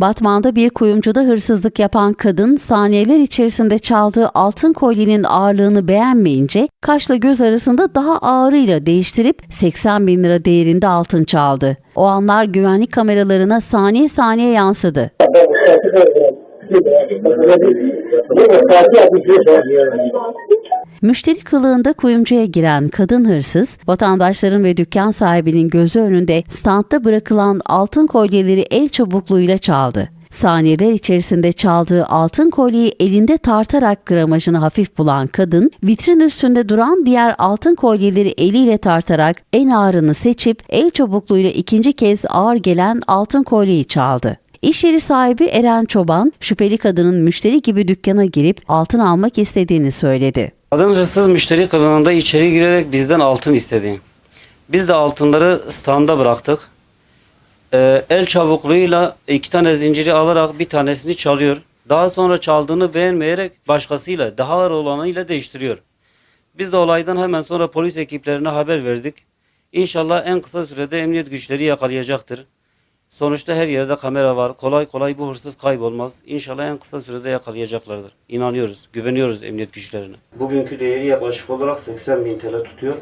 Batman'da bir kuyumcuda hırsızlık yapan kadın saniyeler içerisinde çaldığı altın kolyenin ağırlığını beğenmeyince kaşla göz arasında daha ağırıyla değiştirip 80 bin lira değerinde altın çaldı. O anlar güvenlik kameralarına saniye saniye yansıdı. Müşteri kılığında kuyumcuya giren kadın hırsız, vatandaşların ve dükkan sahibinin gözü önünde standta bırakılan altın kolyeleri el çabukluğuyla çaldı. Saniyeler içerisinde çaldığı altın kolyeyi elinde tartarak gramajını hafif bulan kadın, vitrin üstünde duran diğer altın kolyeleri eliyle tartarak en ağırını seçip el çabukluğuyla ikinci kez ağır gelen altın kolyeyi çaldı. İş yeri sahibi Eren Çoban, şüpheli kadının müşteri gibi dükkana girip altın almak istediğini söyledi. Kadın hırsız müşteri kılığında içeri girerek bizden altın istedi. Biz de altınları standa bıraktık. Ee, el çabukluğuyla iki tane zinciri alarak bir tanesini çalıyor. Daha sonra çaldığını beğenmeyerek başkasıyla daha ağır olanıyla değiştiriyor. Biz de olaydan hemen sonra polis ekiplerine haber verdik. İnşallah en kısa sürede emniyet güçleri yakalayacaktır. Sonuçta her yerde kamera var. Kolay kolay bu hırsız kaybolmaz. İnşallah en kısa sürede yakalayacaklardır. İnanıyoruz, güveniyoruz emniyet güçlerine. Bugünkü değeri yaklaşık olarak 80 bin TL tutuyor.